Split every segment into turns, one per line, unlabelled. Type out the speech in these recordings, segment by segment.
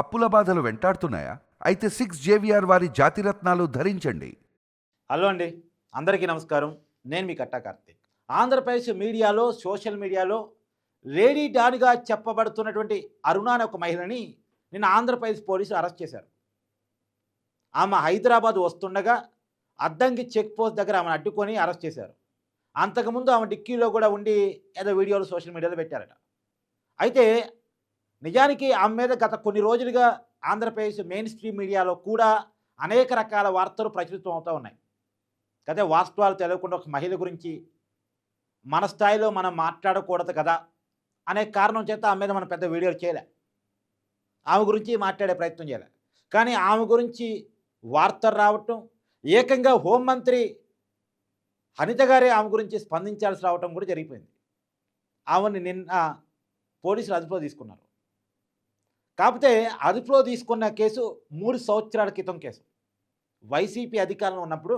అప్పుల బాధలు వెంటాడుతున్నాయా? అయితే సిక్స్ జేవిఆర్ వారి జాతిరత్నాలు ధరించండి.
హలో అండి. అందరికీ నమస్కారం. నేను మీ కట్టా కార్తీక్. ఆంధ్రప్రదేశ్ మీడియాలో సోషల్ మీడియాలో లేడీ డాన్గా చెప్పబడుతున్నటువంటి అరుణ అనే ఒక మహిళని నిన్న ఆంధ్రప్రదేశ్ పోలీసులు అరెస్ట్ చేశారు. ఆమె హైదరాబాద్ వస్తుండగా అద్దంకి చెక్ పోస్ట్ దగ్గర ఆమెను అడ్డుకొని అరెస్ట్ చేశారు. అంతకుముందు ఆమె డిక్కీలో కూడా ఉండి ఏదో వీడియోలు సోషల్ మీడియాలో పెట్టారట. అయితే నిజానికి ఆమె మీద గత కొన్ని రోజులుగా ఆంధ్రప్రదేశ్ మెయిన్ స్ట్రీమ్ మీడియాలో కూడా అనేక రకాల వార్తలు ప్రచురితం అవుతూ ఉన్నాయి. కదా వాస్తవాలు తెలియకుండా ఒక మహిళ గురించి మన స్థాయిలో మనం మాట్లాడకూడదు కదా అనే కారణం చేత ఆమె మీద మనం పెద్ద వీడియోలు చేయలే. ఆమె గురించి మాట్లాడే ప్రయత్నం చేయలే. కానీ ఆమె గురించి వార్తలు రావటం ఏకంగా హోంమంత్రి హనిత గారే ఆమె గురించి స్పందించాల్సి రావటం కూడా జరిగిపోయింది. ఆమెని నిన్న పోలీసులు అదుపులో తీసుకున్నారు. కాకపోతే అదుపులో తీసుకున్న కేసు మూడు సంవత్సరాల క్రితం కేసు. వైసీపీ అధికారంలో ఉన్నప్పుడు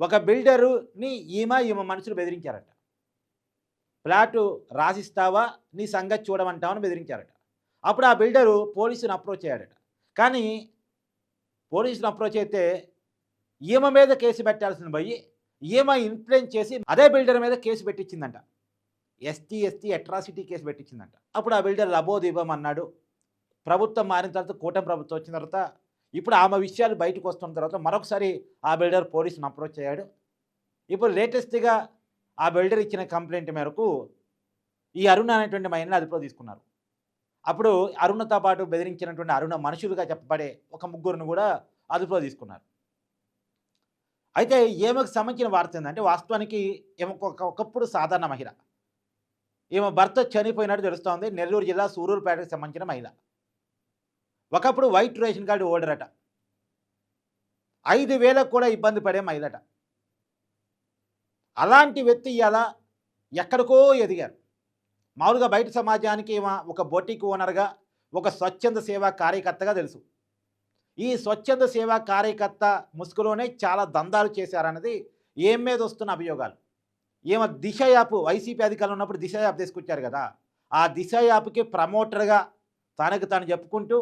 ఒక బిల్డరుని ఈమె ఈమె మనుషులు బెదిరించారట. ప్లాటు రాసిస్తావా? నీ సంగతి చూడమంటావని బెదిరించారట. అప్పుడు ఆ బిల్డరు పోలీసుని అప్రోచ్ అయ్యాడట. కానీ పోలీసుని అప్రోచ్ అయితే ఈమె మీద కేసు పెట్టాల్సిన పోయి ఈమె ఇన్ఫ్లుయెన్స్ చేసి అదే బిల్డర్ మీద కేసు పెట్టించిందంట. ఎస్టీ ఎస్టీ అట్రాసిటీ కేసు పెట్టించిందంట. అప్పుడు ఆ బిల్డర్ లబోదీపం అన్నాడు ప్రభుత్వం మారిన తర్వాత కూటమి ప్రభుత్వం వచ్చిన తర్వాత ఇప్పుడు ఆమె విషయాలు బయటకు వస్తున్న తర్వాత మరొకసారి ఆ బిల్డర్ పోలీసును అప్రోచ్ అయ్యాడు. ఇప్పుడు లేటెస్ట్గా ఆ బిల్డర్ ఇచ్చిన కంప్లైంట్ మేరకు ఈ అరుణ అనేటువంటి మహిళని అదుపులో తీసుకున్నారు. అప్పుడు అరుణతో పాటు బెదిరించినటువంటి అరుణ మనుషులుగా చెప్పబడే ఒక ముగ్గురును కూడా అదుపులో తీసుకున్నారు. అయితే ఏమకు సంబంధించిన వార్త ఏంటంటే వాస్తవానికి ఏమొక ఒకప్పుడు సాధారణ మహిళ. ఈమె భర్త చనిపోయినట్టు తెలుస్తోంది. నెల్లూరు జిల్లా సూరూరుపేటకు సంబంధించిన మహిళ. ఒకప్పుడు వైట్ రేషన్ కార్డు ఓడరట. ఐదు వేలకు కూడా ఇబ్బంది పడే మహిళట. అలాంటి వ్యక్తి ఇవాళ ఎక్కడికో ఎదిగారు. మామూలుగా బయట సమాజానికి ఈమె ఒక బొటిక్ ఓనర్గా ఒక స్వచ్ఛంద సేవా కార్యకర్తగా తెలుసు. ఈ స్వచ్ఛంద సేవా కార్యకర్త ముసుగులోనే చాలా దందాలు చేశారన్నది ఏం మీద వస్తున్న అభియోగాలు. ఈమె దిశ యాప్ వైసీపీ అధికారులు ఉన్నప్పుడు దిశ యాప్ తీసుకొచ్చారు కదా. ఆ దిశ యాప్కి ప్రమోటర్గా తనకు తాను చెప్పుకుంటూ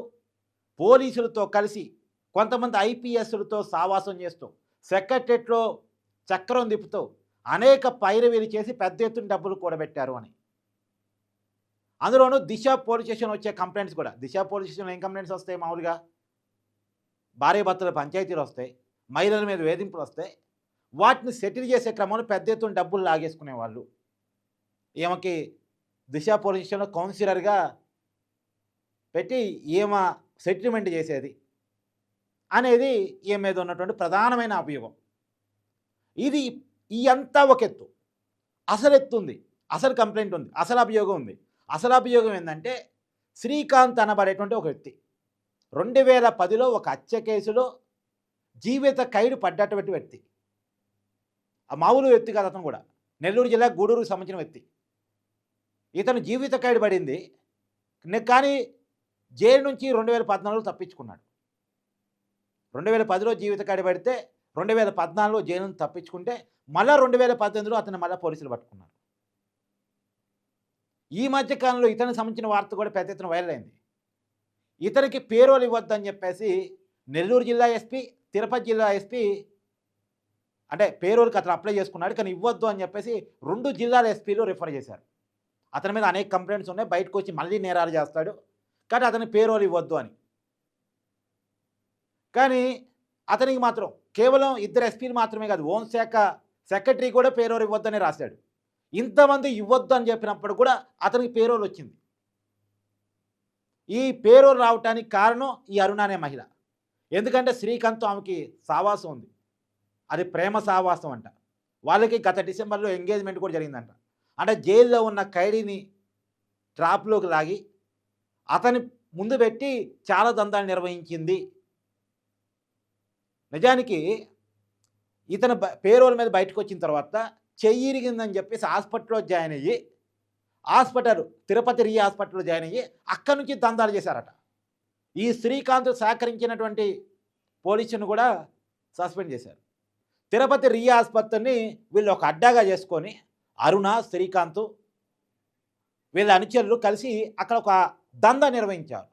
పోలీసులతో కలిసి కొంతమంది ఐపీఎస్లతో సావాసం చేస్తూ సెక్రటరియట్లో చక్రం తిప్పుతూ అనేక పైరవీలు చేసి పెద్ద ఎత్తున డబ్బులు కూడబెట్టారు అని. అందులోనూ దిశ పోలీస్ స్టేషన్ వచ్చే కంప్లైంట్స్ కూడా. దిశ పోలీస్ స్టేషన్లో ఏం కంప్లైంట్స్ వస్తాయి మామూలుగా? భార్య భర్తల పంచాయతీలు వస్తాయి మహిళల మీద వేధింపులు వస్తాయి వాటిని సెటిల్ చేసే క్రమంలో పెద్ద ఎత్తున డబ్బులు లాగేసుకునేవాళ్ళు. ఈమెకి దిశ పోలీస్ స్టేషన్లో కౌన్సిలర్గా పెట్టి ఈమె సెటిల్మెంట్ చేసేది అనేది ఈమె మీద ఉన్నటువంటి ప్రధానమైన అభియోగం. ఇది ఈ అంతా ఒక ఎత్తు. అసలు ఎత్తు ఉంది. అసలు కంప్లైంట్ ఉంది. అసలు అభియోగం ఉంది. అసలు అభియోగం ఏంటంటే శ్రీకాంత్ అనబడేటువంటి ఒక వ్యక్తి. రెండు వేల పదిలో ఒక హత్య కేసులో జీవిత ఖైదు పడ్డటువంటి వ్యక్తి. మామూలు వ్యక్తి కాదు అతను కూడా. నెల్లూరు జిల్లా గూడూరుకు సంబంధించిన వ్యక్తి. ఇతను జీవిత ఖైదు పడింది. కానీ జైలు నుంచి రెండు వేల పద్నాలుగులో తప్పించుకున్నాడు. రెండు వేల పదిలో జీవిత ఖైదు పడితే రెండు వేల పద్నాలుగులో జైలు నుంచి తప్పించుకుంటే మళ్ళీ రెండు వేల పద్దెనిమిదిలో అతను మళ్ళీ పోలీసులు పట్టుకున్నారు. ఈ మధ్యకాలంలో ఇతనికి సంబంధించిన వార్త కూడా పెద్ద ఎత్తున వైరల్ అయింది. ఇతనికి పేరోలు ఇవ్వద్దని చెప్పేసి నెల్లూరు జిల్లా ఎస్పీ తిరుపతి జిల్లా ఎస్పీ అంటే పేరోల్కి అతను అప్లై చేసుకున్నాడు కానీ ఇవ్వద్దు అని చెప్పేసి రెండు జిల్లాల ఎస్పీలు రిఫర్ చేశారు. అతని మీద అనేక కంప్లైంట్స్ ఉన్నాయి బయటకు వచ్చి మళ్ళీ నేరాలు చేస్తాడు కానీ అతని పేరోలు ఇవ్వద్దు అని. కానీ అతనికి మాత్రం కేవలం ఇద్దరు ఎస్పీలు మాత్రమే కాదు హోంశాఖ సెక్రటరీ కూడా పేరోలు ఇవ్వద్దని రాశాడు. ఇంతమంది ఇవ్వద్దు అని చెప్పినప్పుడు కూడా అతనికి పేరోలు వచ్చింది. ఈ పేరోలు రావటానికి కారణం ఈ అరుణ అనే మహిళ. ఎందుకంటే శ్రీకాంత్ ఆమెకి సావాసం ఉంది. అది ప్రేమ సావాసం అంట. వాళ్ళకి గత డిసెంబర్లో ఎంగేజ్మెంట్ కూడా జరిగిందంట. అంటే జైల్లో ఉన్న ఖైడీని ట్రాప్లోకి లాగి అతని ముందు పెట్టి చాలా దందాలు నిర్వహించింది. నిజానికి ఇతను పేరోల మీద బయటకు వచ్చిన తర్వాత చెయ్యి ఇరిగిందని చెప్పేసి హాస్పిటల్లో జాయిన్ అయ్యి హాస్పిటల్ తిరుపతి రీ హాస్పిటల్లో జాయిన్ అయ్యి అక్కడి నుంచి దందాలు చేశారట. ఈ శ్రీకాంత్ సహకరించినటువంటి పోలీసును కూడా సస్పెండ్ చేశారు. తిరుపతి రియా ఆసుపత్రిని వీళ్ళు ఒక అడ్డాగా చేసుకొని అరుణ శ్రీకాంత్ వీళ్ళ అనుచరులు కలిసి అక్కడ ఒక దందా నిర్వహించారు.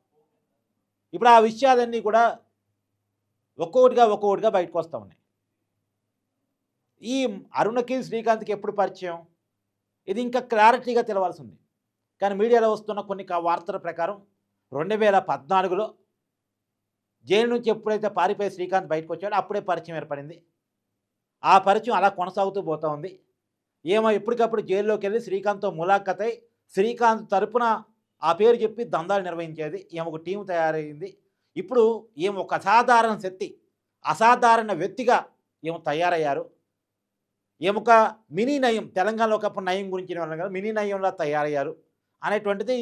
ఇప్పుడు ఆ విషయాలన్నీ కూడా ఒక్కొక్కటిగా ఒక్కొక్కటిగా బయటకు వస్తూ ఉన్నాయి. ఈ అరుణకి శ్రీకాంత్కి ఎప్పుడు పరిచయం? ఇది ఇంకా క్లారిటీగా తెలవాల్సి ఉంది కానీ మీడియాలో వస్తున్న కొన్ని వార్తల ప్రకారం రెండు వేల పద్నాలుగులో జైలు నుంచి ఎప్పుడైతే పారిపోయి శ్రీకాంత్ బయటకు వచ్చాడో అప్పుడే పరిచయం ఏర్పడింది. ఆ పరిచయం అలా కొనసాగుతూ పోతూ ఉంది. ఏమో ఎప్పటికప్పుడు జైల్లోకి వెళ్ళి శ్రీకాంత్తో ములాఖత్ అయి శ్రీకాంత్ తరపున ఆ పేరు చెప్పి దందాలు నిర్వహించేది. ఈమె ఒక టీం తయారైంది. ఇప్పుడు ఈమె ఒక అసాధారణ శక్తి అసాధారణ వ్యక్తిగా ఈమె తయారయ్యారు. ఈమె ఒక మినీ నయం తెలంగాణలో ఒకప్పుడు నయం గురించి కదా మినీ నయంలా తయారయ్యారు అనేటువంటిది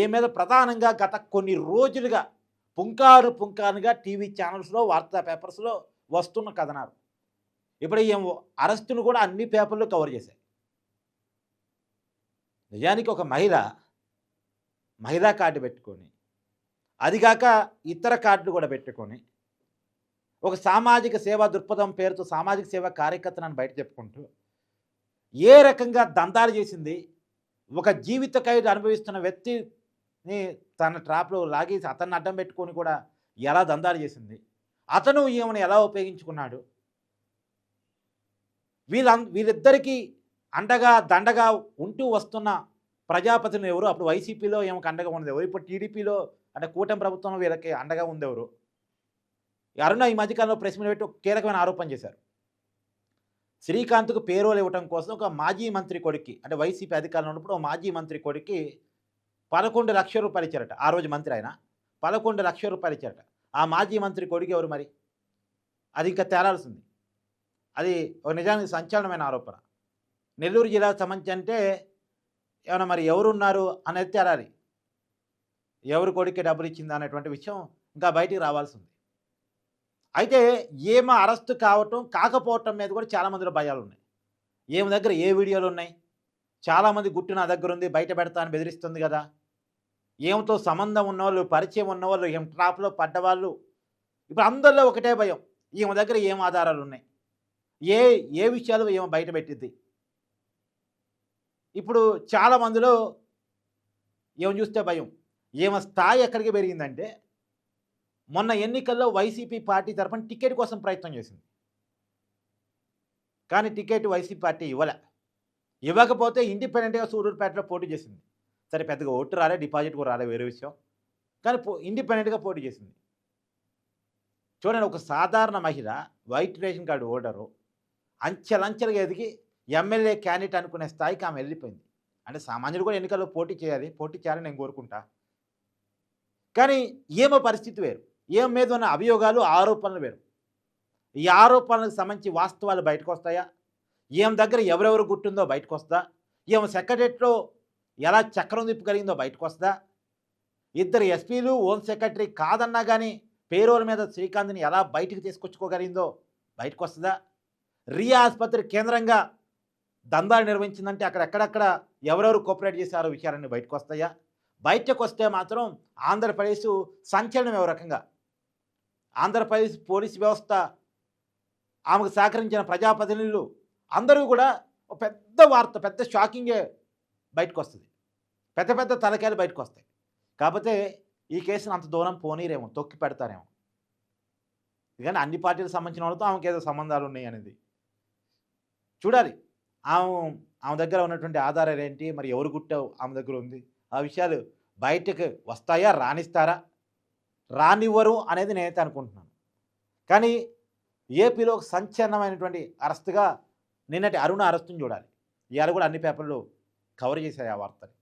ఏ మీద ప్రధానంగా గత కొన్ని రోజులుగా పుంకారు పుంకారుగా టీవీ ఛానల్స్లో వార్తా పేపర్స్లో వస్తున్న కథనాలు. ఇప్పుడు ఈ అరెస్టును కూడా అన్ని పేపర్లు కవర్ చేశాయి. నిజానికి ఒక మహిళ మహిళా కార్డు పెట్టుకొని అదిగాక ఇతర కార్డులు కూడా పెట్టుకొని ఒక సామాజిక సేవా దృక్పథం పేరుతో సామాజిక సేవా కార్యకర్తను బయట చెప్పుకుంటూ ఏ రకంగా దందాలు చేసింది ఒక జీవిత ఖైదు అనుభవిస్తున్న వ్యక్తిని తన ట్రాప్లో లాగి అతన్ని అడ్డం పెట్టుకొని కూడా ఎలా దందాలు చేసింది అతను ఈమెను ఎలా ఉపయోగించుకున్నాడు వీళ్ళ వీళ్ళిద్దరికీ అండగా దండగా ఉంటూ వస్తున్న ప్రజాపతిని ఎవరు? అప్పుడు వైసీపీలో ఏమో అండగా ఉండదు ఎవరు? ఇప్పుడు టీడీపీలో అంటే కూటమి ప్రభుత్వంలో వీళ్ళకి అండగా ఉంది ఎవరు అరుణ ఈ మధ్యకాలంలో ప్రెస్ మీట్ పెట్టి ఒక కీలకమైన ఆరోపణ చేశారు. శ్రీకాంత్కు పేరోలు ఇవ్వటం కోసం ఒక మాజీ మంత్రి కొడుక్కి అంటే వైసీపీ అధికారంలో ఉన్నప్పుడు మాజీ మంత్రి కొడుక్కి పదకొండు లక్షల రూపాయలు ఇచ్చారట. ఆ రోజు మంత్రి ఆయన పదకొండు లక్షల రూపాయలు ఇచ్చారట. ఆ మాజీ మంత్రి కొడుకు ఎవరు మరి? అది ఇంకా తేలాల్సింది. అది ఒక నిజానికి సంచలనమైన ఆరోపణ. నెల్లూరు జిల్లాకు సంబంధించి అంటే ఏమైనా మరి ఎవరున్నారు అనేది తేలాలి ఎవరు కొడుక్కి డబ్బులు ఇచ్చింది అనేటువంటి విషయం ఇంకా బయటికి రావాల్సి ఉంది అయితే ఏమ అరెస్ట్ కావటం కాకపోవటం మీద కూడా చాలామందిలో భయాలు ఉన్నాయి. ఏమి దగ్గర ఏ వీడియోలు ఉన్నాయి? చాలామంది గుట్టు నా దగ్గర ఉంది బయట పెడతా అని బెదిరిస్తుంది కదా. ఏమితో సంబంధం ఉన్నవాళ్ళు పరిచయం ఉన్నవాళ్ళు ఏం ట్రాప్లో పడ్డవాళ్ళు? ఇప్పుడు అందరిలో ఒకటే భయం. ఈమె దగ్గర ఏం ఆధారాలు ఉన్నాయి? ఏ ఏ విషయాలు ఏమో బయట పెట్టింది ఇప్పుడు చాలా మందిలో ఏమో చూస్తే భయం. ఏమో స్థాయి ఎక్కడికి పెరిగిందంటే మొన్న ఎన్నికల్లో వైసీపీ పార్టీ తరఫున టికెట్ కోసం ప్రయత్నం చేసింది. కానీ టికెట్ వైసీపీ పార్టీ ఇవ్వలే. ఇవ్వకపోతే ఇండిపెండెంట్గా సూరూరుపేటలో పోటీ చేసింది. సరే పెద్దగా ఓటు రాలే డిపాజిట్ కూడా రాలే వేరే విషయం. కానీ పో ఇండిపెండెంట్గా పోటీ చేసింది. చూడండి ఒక సాధారణ మహిళ వైట్ రేషన్ కార్డు ఓడరు అంచెలంచెలుగా ఎదిగి ఎమ్మెల్యే క్యాండిడేట్ అనుకునే స్థాయికి ఆమె వెళ్ళిపోయింది. అంటే సామాన్యుడు కూడా ఎన్నికల్లో పోటీ చేయాలి పోటీ చేయాలని నేను కోరుకుంటా. కానీ ఏమో పరిస్థితి వేరు. ఏం మీద ఉన్న అభియోగాలు ఆరోపణలు వేరు. ఈ ఆరోపణలకు సంబంధించి వాస్తవాలు బయటకు వస్తాయా ఏం దగ్గర ఎవరెవరు గుట్టుందో బయటకు వస్తా ఏం సెక్రటరియట్లో ఎలా చక్రం తిప్పగలిగిందో బయటకు వస్తా ఇద్దరు ఎస్పీలు హోమ్ సెక్రటరీ కాదన్నా కానీ పేరోల మీద శ్రీకాంత్ని ఎలా బయటికి తీసుకొచ్చుకోగలిగిందో బయటకు వస్తుందా రియా ఆసుపత్రి కేంద్రంగా దందాలు నిర్వహించిందంటే అక్కడెక్కడక్కడ ఎవరెవరు కోఆపరేట్ చేశారో విషయాలన్నీ బయటకు వస్తాయా బయటకు వస్తే మాత్రం ఆంధ్రప్రదేశ్ సంచలనం ఏ రకంగా? ఆంధ్రప్రదేశ్ పోలీస్ వ్యవస్థ ఆమెకు సహకరించిన ప్రజాప్రతినిధులు అందరూ కూడా ఒక పెద్ద వార్త పెద్ద షాకింగే బయటకు వస్తుంది పెద్ద పెద్ద తలకాయలు బయటకు వస్తాయి కాకపోతే ఈ కేసును అంత దూరం పోనీరేమో తొక్కి పెడతారేమో. కానీ అన్ని పార్టీలకు సంబంధించిన వాళ్ళతో ఆమెకు ఏదో సంబంధాలు ఉన్నాయి అనేది చూడాలి. ఆమె ఆమె దగ్గర ఉన్నటువంటి ఆధారాలు ఏంటి? మరి ఎవరు గుట్టావు ఆమె దగ్గర ఉంది? ఆ విషయాలు బయటకు వస్తాయా? రాణిస్తారా రానివ్వరు అనేది నేనైతే అనుకుంటున్నాను. కానీ ఏపీలో సంచలనమైనటువంటి అరెస్ట్గా నిన్నటి అరుణ అరెస్టును చూడాలి. ఇవాళ కూడా అన్ని పేపర్లు కవర్ చేశాయి ఆ వార్తని.